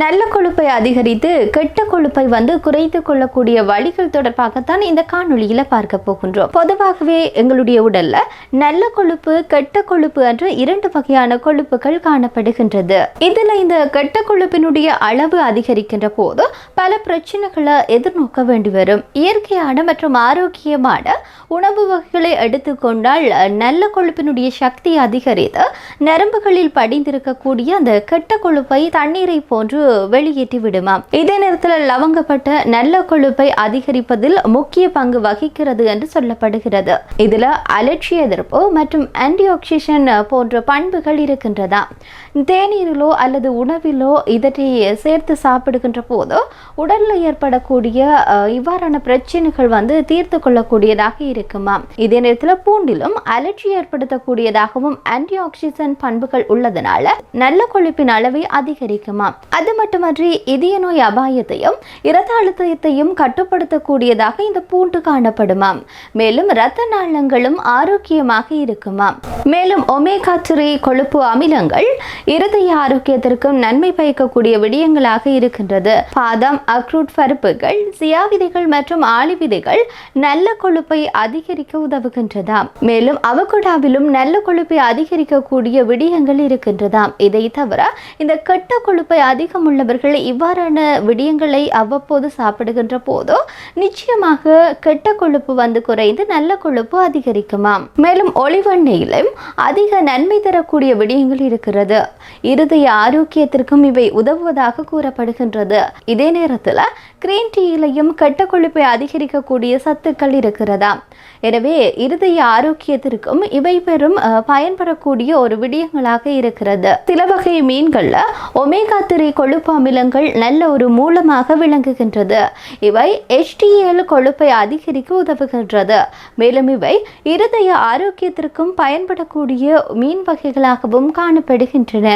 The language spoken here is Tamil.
நல்ல கொழுப்பை அதிகரித்து கெட்ட கொழுப்பை வந்து குறைத்து கொள்ளக்கூடிய வழிகள் தொடர்பாகத்தான் இந்த காணொளியில பார்க்க போகின்றோம். பொதுவாகவே எங்களுடைய உடல்ல நல்ல கொழுப்பு கெட்ட கொழுப்பு என்று இரண்டு வகையான கொழுப்புகள் காணப்படுகின்றது. இதுல இந்த கெட்ட கொழுப்பினுடைய அளவு அதிகரிக்கின்ற போது பல பிரச்சனைகளை எதிர்நோக்க வேண்டி வரும். இயற்கையான மற்றும் ஆரோக்கியமான உணவு வகைகளை எடுத்துக்கொண்டால் நல்ல கொழுப்பினுடைய சக்தி அதிகரித்து நரம்புகளில் படிந்திருக்கக்கூடிய அந்த கெட்ட கொழுப்பை தண்ணீரை போன்று வெளியேற்றி விடுமாம் இதே நேரத்தில் லவங்கப்பட்ட நல்ல கொழுப்பை அதிகரிப்பதில் முக்கிய பங்கு வகிக்கிறது என்று சொல்லப்படுகிறது. இதில் அலட்சிய எதிர்ப்பு மற்றும் ஆன்டி ஆக்சிஜன் போன்ற பண்புகள் இருக்கின்றதா? தேநீரிலோ அல்லது உணவிலோ இதனை சேர்த்து சாப்பிடுகின்ற போது உடலில் ஏற்படக்கூடிய இவ்வாறான பிரச்சனைகள் வந்து தீர்த்து கொள்ளக்கூடியதாக இருக்குமாம் இதே நேரத்தில் பூண்டிலும் அலர்ஜி ஏற்படுத்தக்கூடியதாகவும் ஆன்டி ஆக்சிஜன் பண்புகள் உள்ளதனால நல்ல கொழுப்பின் அளவை அதிகரிக்குமாம் அது மட்டுமன்றி இதய நோய் அபாயத்தையும் இரத்த அழுத்தத்தையும் கட்டுப்படுத்தக்கூடியதாக இந்த பூண்டு காணப்படுமாம் மேலும் இரத்த நாளங்களும் ஆரோக்கியமாக இருக்குமாம் மேலும் ஒமேகா த்ரீ கொழுப்பு அமிலங்கள் இருதய ஆரோக்கியத்திற்கும் நன்மை பயக்கக்கூடிய விடயங்களாக இருக்கின்றது. பாதாம் அக்ரூட் பருப்புகள் சியா விதைகள் மற்றும் ஆளி விதைகள் நல்ல கொழுப்பை அதிகரிக்க உதவுகின்றதாம். மேலும் அவகோடாவிலும் நல்ல கொழுப்பை அதிகரிக்கக்கூடிய விடயங்கள் இருக்கின்றதாம். இதை தவிர இந்த கெட்ட கொழுப்பை அதிகம் உள்ளவர்கள் இவ்வாறான விடயங்களை அவ்வப்போது சாப்பிடுகின்ற போதோ நிச்சயமாக கெட்ட கொழுப்பு வந்து குறைந்து நல்ல கொழுப்பு அதிகரிக்குமாம். மேலும் ஒளிவெண்ணெயிலும் அதிக நன்மை தரக்கூடிய விடயங்கள் இருக்கிறது. இருதய ஆரோக்கியத்திற்கும் இவை உதவுவதாக கூறப்படுகின்றது. இதே நேரத்தில் கிரீன் டீயிலையும் கெட்ட கொழுப்பை அதிகரிக்கக்கூடிய சத்துக்கள் இருக்கிறதாம். எனவே இருதய ஆரோக்கியத்திற்கும் இவை பெரும் பயன்படக்கூடிய ஒரு விடயங்களாக இருக்கிறது. சில வகை மீன்கள்ல ஒமேகா த்ரீ கொழுப்பு அமிலங்கள் நல்ல ஒரு மூலமாக விளங்குகின்றது. இவை எச்டிஎல் கொழுப்பை அதிகரிக்க உதவுகின்றது. மேலும் இவை இருதய ஆரோக்கியத்திற்கும் பயன்படக்கூடிய மீன் வகைகளாகவும் காணப்படுகின்றன.